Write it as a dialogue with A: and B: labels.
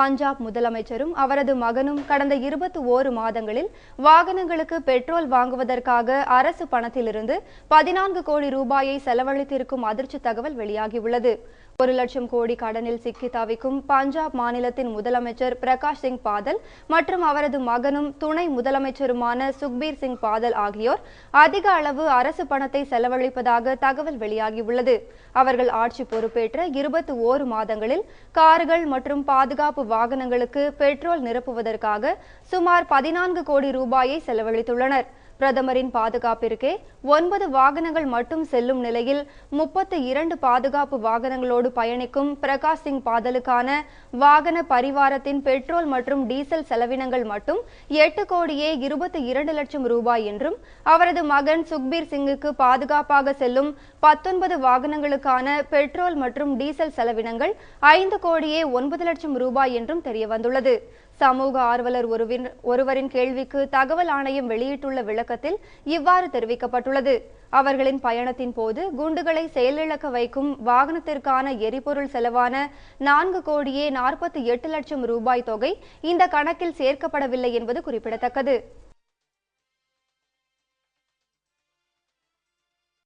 A: பஞ்சாப் முதலமைச்சரும் அவரது மகனும் கடந்த இருபத்தி ஓரு மாதங்களில் வாகனங்களுக்கு பெட்ரோல் வாங்குவதற்காக அரசு பணத்திலிருந்து பதினான்கு கோடி ரூபாயை செலவழித்திருக்கும் அதிர்ச்சி தகவல் வெளியாகியுள்ளது. ஒரு லட்சம் கோடி கடனில் சிக்கி தவிக்கும் பஞ்சாப் மாநிலத்தின் முதலமைச்சர் பிரகாஷ் சிங் பாதல் மற்றும் அவரது மகனும் துணை முதலமைச்சருமான சுக்பீர் சிங் பாதல் ஆகியோர் அதிக அளவு அரசு பணத்தை செலவழிப்பதாக தகவல் வெளியாகியுள்ளது. அவர்கள் ஆட்சி பொறுப்பேற்ற இருபத்தி ஓரு மாதங்களில் கார்கள் மற்றும் பாதுகாப்பு வாகனங்களுக்கு பெட்ரோல் நிரப்புவதற்காக சுமார் பதினான்கு கோடி ரூபாயை செலவழித்துள்ளனர். பிரதமரின் பாதுகாப்பிற்கே ஒன்பது வாகனங்கள் மட்டும் செல்லும் நிலையில் முப்பத்தி இரண்டு பாதுகாப்பு வாகனங்களோடு பயணிக்கும் பிரகாஷ் சிங் பாதலுக்கான வாகன பரிவாரத்தின் பெட்ரோல் மற்றும் டீசல் செலவினங்கள் மட்டும் எட்டு கோடியே இருபத்தி இரண்டு லட்சம் ரூபாய் என்றும் அவரது மகன் சுக்பீர் சிங்குக்கு பாதுகாப்பாக செல்லும் பத்தொன்பது வாகனங்களுக்கான பெட்ரோல் மற்றும் டீசல் செலவினங்கள் ஐந்து கோடியே ஒன்பது லட்சம் ரூபாய் என்றும் தெரியவந்துள்ளது. சமூக ஆர்வலர் ஒருவரின் கேள்விக்கு தகவல் ஆணையம் வெளியிட்டுள்ள விளக்கம் விளக்கத்தில் இவ்வாறு தெரிவிக்கப்பட்டுள்ளது. அவர்களின் பயணத்தின் போது குண்டுகளை செயலிழக்க வைக்கும் வாகனத்திற்கான எரிபொருள் செலவான நான்கு கோடியே நாற்பத்தி எட்டு லட்சம் ரூபாய் தொகை இந்த கணக்கில் சேர்க்கப்படவில்லை என்பது குறிப்பிடத்தக்கது.